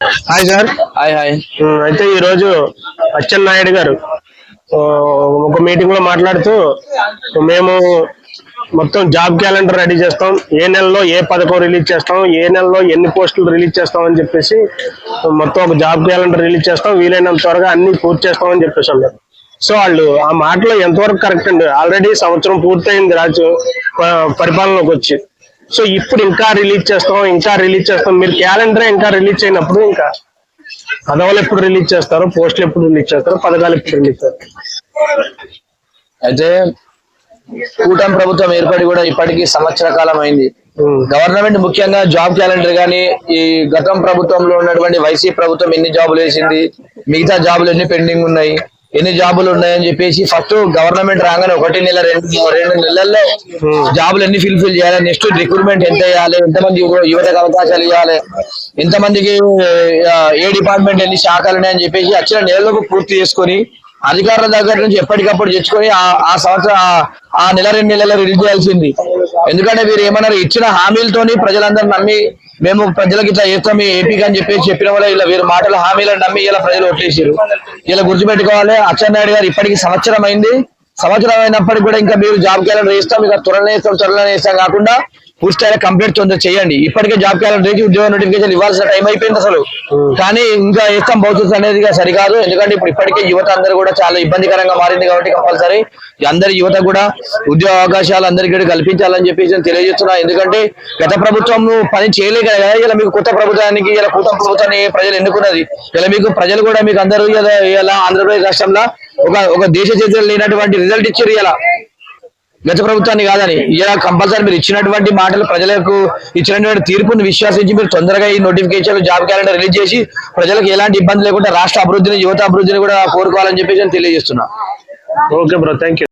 Hi sir hi hi అయితే ఈ రోజు అచ్చెన్నాయుడు గారు ఒక మీటింగ్లో మాట్లాడుతూ మేము మొత్తం జాబ్ క్యాలెండర్ రెడీ చేస్తాం. ఏ నెలలో ఏ పథకం రిలీజ్ చేస్తాం ఏ నెలలో ఎన్ని పోస్టులు రిలీజ్ చేస్తాం అని చెప్పేసి మొత్తం ఒక జాబ్ క్యాలెండర్ రిలీజ్ చేస్తాం. వీలైనంత త్వరగా అన్ని పూర్తి చేస్తాం అని చెప్పేసి అన్నారు. సో వాళ్ళు ఆ మాటలో ఎంతవరకు కరెక్ట్ అండి? ఆల్రెడీ సంవత్సరం పూర్తయింది రాజు పరిపాలనలోకి వచ్చి. సో ఇప్పుడు ఇంకా రిలీజ్ చేస్తాం ఇంకా రిలీజ్ చేస్తాం. మీరు క్యాలెండర్ ఇంకా రిలీజ్ అయినప్పుడు ఇంకా పదవులు ఎప్పుడు రిలీజ్ చేస్తారు పోస్టులు ఎప్పుడు రిలీజ్ చేస్తారు పథకాలు ఎప్పుడు రిలీజ్ చేస్తారు. అయితే కూటమి ప్రభుత్వం ఏర్పడి కూడా ఇప్పటికి సంవత్సర కాలం అయింది. గవర్నమెంట్ ముఖ్యంగా జాబ్ క్యాలెండర్ గానీ ఈ గతం ప్రభుత్వంలో ఉన్నటువంటి వైసీ ప్రభుత్వం ఎన్ని జాబులు వేసింది మిగతా జాబులు ఎన్ని పెండింగ్ ఉన్నాయి? ఎన్ని జాబులు ఉన్నాయని చెప్పేసి ఫస్ట్ గవర్నమెంట్ రాగానే ఒకటి నెల రెండు రెండు నెలల్లో జాబులు ఎన్ని ఫిల్ఫిల్ చేయాలి నెక్స్ట్ రిక్రూట్మెంట్ ఎంత చేయాలి ఎంతమంది యువ- యువతకు అవకాశాలు ఇవ్వాలి ఎంతమందికి ఏ డిపార్ట్మెంట్ ఎన్ని శాఖలు ఉన్నాయని చెప్పేసి వచ్చిన నెలలకు పూర్తి చేసుకొని అధికారుల దగ్గర నుంచి ఎప్పటికప్పుడు తెచ్చుకొని ఆ- ఆ సంవత్సరం ఆ- నెల రెండు నెలలు రిలీజ్ చేయాల్సింది. ఎందుకంటే వీరు ఏమన్నారు? ఇచ్చిన హామీలతోని ప్రజలందరూ నమ్మి మేము ప్రజలకు ఇట్లా చేస్తాం ఏపీకి అని చెప్పేసి చెప్పిన వల్ల ఇలా వీరు మాటల హామీలను నమ్మి ఇలా ప్రజలు ఓట్లేసారు ఇలా గుర్తుపెట్టుకోవాలి అచ్చెన్నాయుడు గారు ఇప్పటికి సంవత్సరం అయింది. సంవత్సరం అయినప్పటికీ కూడా ఇంకా మీరు జాబ్ క్యాలెండర్ వేస్తాం ఇక త్వరలో వేస్తాం త్వరలో వేస్తాం కాకుండా పూర్తి స్థాయిలో కంప్లీట్ తొందర చేయండి. ఇప్పటికే జాబ్ క్యాలెండర్ వేసి ఉద్యోగ నోటిఫికేషన్ ఇవ్వాల్సిన టైం అయిపోయింది అసలు. కానీ ఇంకా వేస్తాం భవిష్యత్తు అనేది సరికాదు. ఎందుకంటే ఇప్పుడు ఇప్పటికే యువత అందరూ కూడా చాలా ఇబ్బందికరంగా మారింది కాబట్టి కంపల్సరీ అందరి యువత కూడా ఉద్యోగ అవకాశాలు అందరికీ కూడా కల్పించాలని చెప్పేసి నేను తెలియజేస్తున్నా. ఎందుకంటే గత ప్రభుత్వం పని చేయలేక కదా. ఇలా మీకు కొత్త ప్రభుత్వానికి ఇలా కొత్త ప్రభుత్వాన్ని ప్రజలు ఎన్నుకున్నది. ఇలా మీకు ప్రజలు కూడా మీకు అందరూ ఇలా ఇలా ఆంధ్రప్రదేశ్ రాష్ట్రంలో ఒక ఒక దేశ చరిత్ర లేనటువంటి రిజల్ట్ ఇచ్చారు ఇలా. గత ప్రభుత్వాన్ని కాదని ఇలా కంపల్సరీ మీరు ఇచ్చినటువంటి మాటలు ప్రజలకు ఇచ్చినటువంటి తీర్పుని విశ్వాసించి మీరు తొందరగా ఈ నోటిఫికేషన్ జాబ్ క్యాలెండర్ రిలీజ్ చేసి ప్రజలకు ఎలాంటి ఇబ్బంది లేకుండా రాష్ట్ర అభివృద్ధిని యువత అభివృద్ధిని కూడా కోరుకోవాలని చెప్పేసి నేను తెలియజేస్తున్నా. Okay bro thank you